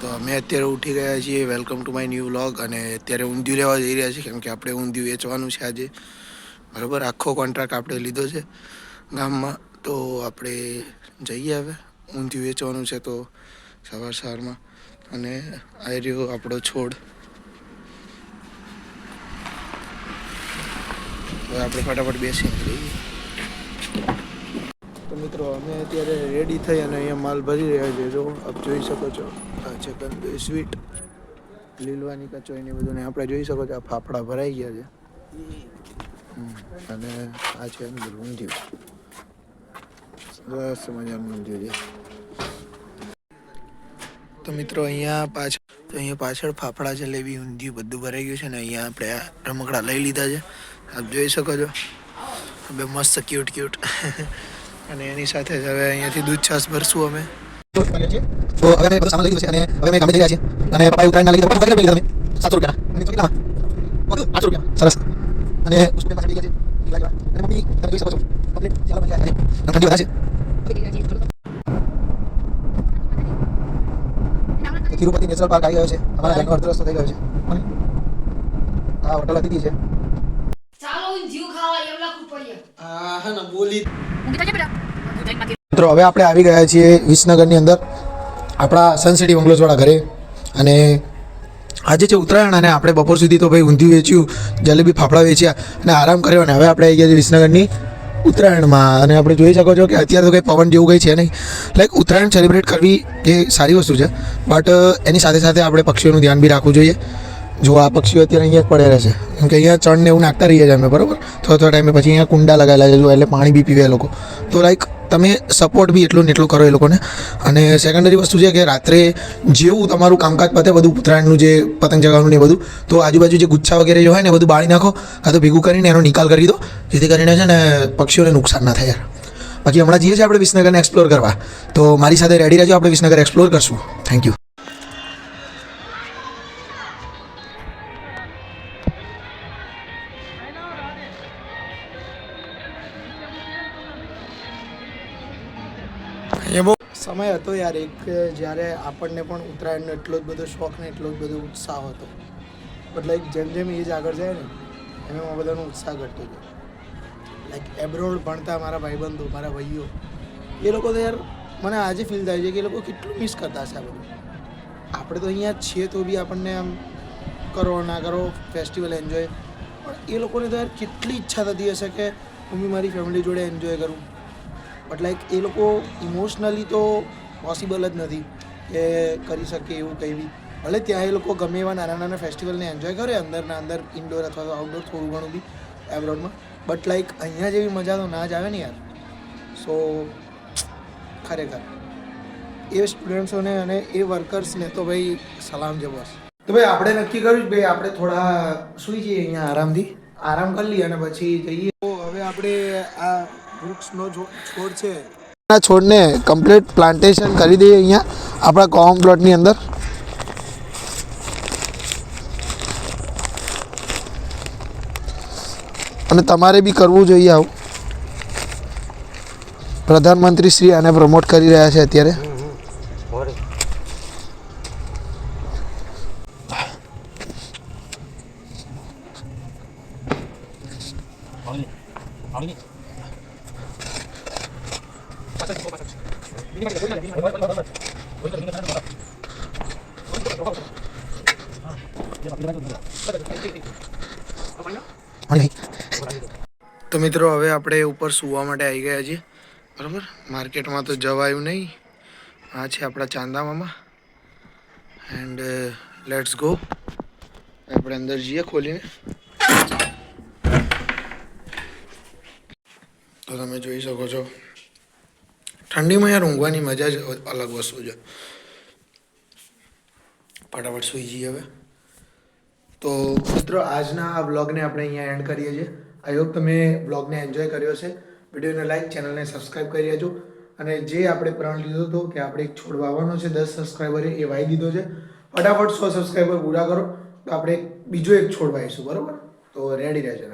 તો અમે અત્યારે ઉઠી ગયા છીએ. Welcome to my new vlog અને અત્યારે ઊંધિયું લેવા જઈ રહ્યા છીએ, કેમ કે આપણે ઊંધિયું વેચવાનું છે આજે. બરાબર? આખો કોન્ટ્રાક્ટ આપણે લીધો છે ગામમાં. તો આપણે જઈએ હવે. ઊંધિયું વેચવાનું છે તો સવાર સવારમાં. અને આ રહ્યો આપણો છોડ. હવે આપણે ફટાફટ બેસી જઈએ. તો મિત્રો, અમે અત્યારે રેડી થઈ અને અહીંયા માલ ભરી રહ્યા છીએ. જો, આપ જોઈ શકો છો. છે કંદોઈ સ્વીટ લીલવાની કચોઈ ને બધું ને આપણે જોઈ શકો છો, આ ફાફડા ભરાઈ ગયા છે. અને આ છે અંદર ઊંધિયું. સરસ મજાનું ઊંધિયું છે. તો મિત્રો અહીંયા પાછળ તો અહીંયા પાછળ ફાફડા છે લેવી ઊંધિયું બધું ભરાઈ ગયું છે, ને અહીંયા આપણે આ રમકડા લઈ લીધા છે. આપ જોઈ શકો છો. બે મસ્ત ક્યુટ ક્યુટ અને એની સાથે જ હવે અહીંયાથી દૂધ છાશ ભરશું અમે. તો હવે અમે બધું સામાન લઈ લીધું છે અને હવે અમે ગામડે જઈ રહ્યા છીએ. અને પપ્પાએ ઉત્તરાયણના લીધે પપ્પા કેટલા તમે. સાતસો રૂપિયા આઠસો સરસ. અને પુષ્પે પાસે લઈ ગયા છે અને મમ્મી તમે જોઈ શકો છો કમ્પ્લીટ ચાલો મજા આવે ઠંડી વધારે છે. તિરુપતિ નેશનલ પાર્ક આવી ગયો છે. અમારા ઘરનો અડધો રસ્તો થઈ ગયો છે. અને આ હોટલ હતી છે. ચાલો જીવ ખાવા એમ લાખ પડ્યા હા હે બોલી થજે બેટા. મિત્રો, હવે આપણે આવી ગયા છીએ વિસનગરની અંદર, આપણા સનસિટી બંગલોઝવાળા ઘરે. અને આજે છે ઉત્તરાયણ અને આપણે બપોર સુધી તો ભાઈ ઊંધિયું વેચ્યું, જલેબી ફાફડા વેચ્યા અને આરામ કર્યો અને હવે આપણે આવી ગયા છીએ વિસનગરની ઉત્તરાયણમાં. અને આપણે જોઈ શકો છો કે અત્યારે તો કંઈ પવન જેવું કંઈ છે નહીં. લાઈક ઉત્તરાયણ સેલિબ્રેટ કરવી એ સારી વસ્તુ છે. બટ એની સાથે સાથે આપણે પક્ષીઓનું ધ્યાન બી રાખવું જોઈએ. જો આ પક્ષીઓ અત્યારે અહીંયા જ પડેલા છે. કેમ કે અહીંયા ચણને એવું નાખતા રહીએ છીએ અમે, બરાબર? થોડા થોડા ટાઈમે પછી અહીંયા કુંડા લગાવેલા છે, જો એટલે પાણી બી પીવે લોકો. તો લાઈક તમે સપોર્ટ બી એટલું ને એટલો કરો એ લોકોને. અને સેકન્ડરી વસ્તુ છે કે રાત્રે જેવું તમારું કામકાજ પતે, બધું ઉત્તરાયણનું જે પતંગ ચગાવવાનું એ બધું, તો આજુબાજુ જે ગુચ્છા વગેરે જે હોય ને બધું બાળી નાખો, કાં તો ભેગું કરીને એનો નિકાલ કરી દો, જેથી કરીને છે ને પક્ષીઓને નુકસાન ના થાય યાર. બાકી હમણાં જઈએ છીએ આપણે વિસનગરને એક્સપ્લોર કરવા. તો મારી સાથે રેડી રહેજો, આપણે વિસનગર એક્સપ્લોર કરશું. થેન્ક યુ સમય હતો યાર, એક જ્યારે આપણને પણ ઉત્તરાયણનો એટલો જ બધો શોખ ને એટલો જ બધો ઉત્સાહ હતો. બટ લાઈક જેમ જેમ એજ આગળ જાય ને, એમ એમ આ બધાનો ઉત્સાહ ઘટતો ગયો. લાઈક એબ્રોડ ભણતા મારા ભાઈબંધો, મારા ભાઈઓ, એ લોકો તો યાર મને આજે ફીલ થાય છે કે એ લોકો કેટલું મિસ કરતા હશે આ બધું. આપણે તો અહીંયા છીએ તો બી આપણને આમ કરો, ના કરો ફેસ્ટિવલ એન્જોય પણ એ લોકોને તો યાર કેટલી ઈચ્છા થતી હશે કે હું બી મારી ફેમિલી જોડે એન્જોય કરું. બટ લાઈક એ લોકો ઇમોશનલી તો પોસિબલ જ નથી કે કરી શકે એવું કંઈ બી. ભલે ત્યાં એ લોકો ગમે એવા નાના નાના ફેસ્ટિવલને એન્જોય કરે અંદરના અંદર ઇન્ડોર અથવા તો આઉટડોર થોડું ઘણું બી એબ્રોડમાં બટ લાઈક અહીંયા જેવી મજા તો ના જ આવે ને યાર. સો ખરેખર. એ સ્ટુડન્ટ્સોને અને એ વર્કર્સને તો ભાઈ સલામ છે બસ. તો ભાઈ આપણે નક્કી કર્યું ભાઈ આપણે થોડા સુઈ જઈએ અહીંયા આરામથી. આરામ કરી લઈએ અને પછી જઈએ. તો હવે આપણે આ વૃક્ષનો છોડ છે. આ છોડને કમ્પ્લીટ પ્લાન્ટેશન કરી દઈએ અહીંયા આપણા કોમ પ્લોટની અંદર. અને તમારે બી કરવું જોઈએ આવું. પ્રધાનમંત્રી શ્રી આને પ્રમોટ કરી રહ્યા છે અત્યારે. તો મિત્રો, હવે આપણે ઉપર સુવા માટે આવી ગયા છીએ. બરાબર? માર્કેટમાં તો જવાયું નહીં. આ છે આપણા ચાંદા મામા. એન્ડ લેટ્સ ગો આપણે અંદર જઈએ ખોલીને. તો તમે જોઈ શકો છો. ઠંડીમાં યાર ઊંઘવાની મજા જ અલગ વસ્તુ છે. ફટાફટ સુઈ જઈએ હવે. તો મિત્રો, આજના આ બ્લોગને આપણે અહીંયા એન્ડ કરીએ છીએ. આઈ હોપ તમે બ્લોગને એન્જોય કર્યો છે વિડીયોને લાઈક ચેનલને સબસ્ક્રાઈબ કરી લેજો અને જે આપણે પ્રણ લીધો હતો, કે આપણે એક છોડ વાવવાનો છે, દસ સબસ્ક્રાઈબરે એ વાવી દીધો છે. ફટાફટ સો સબસ્ક્રાઈબર પૂરા કરો. તો આપણે બીજો એક છોડ વાવીશું, બરાબર? તો રેડી રહેજો.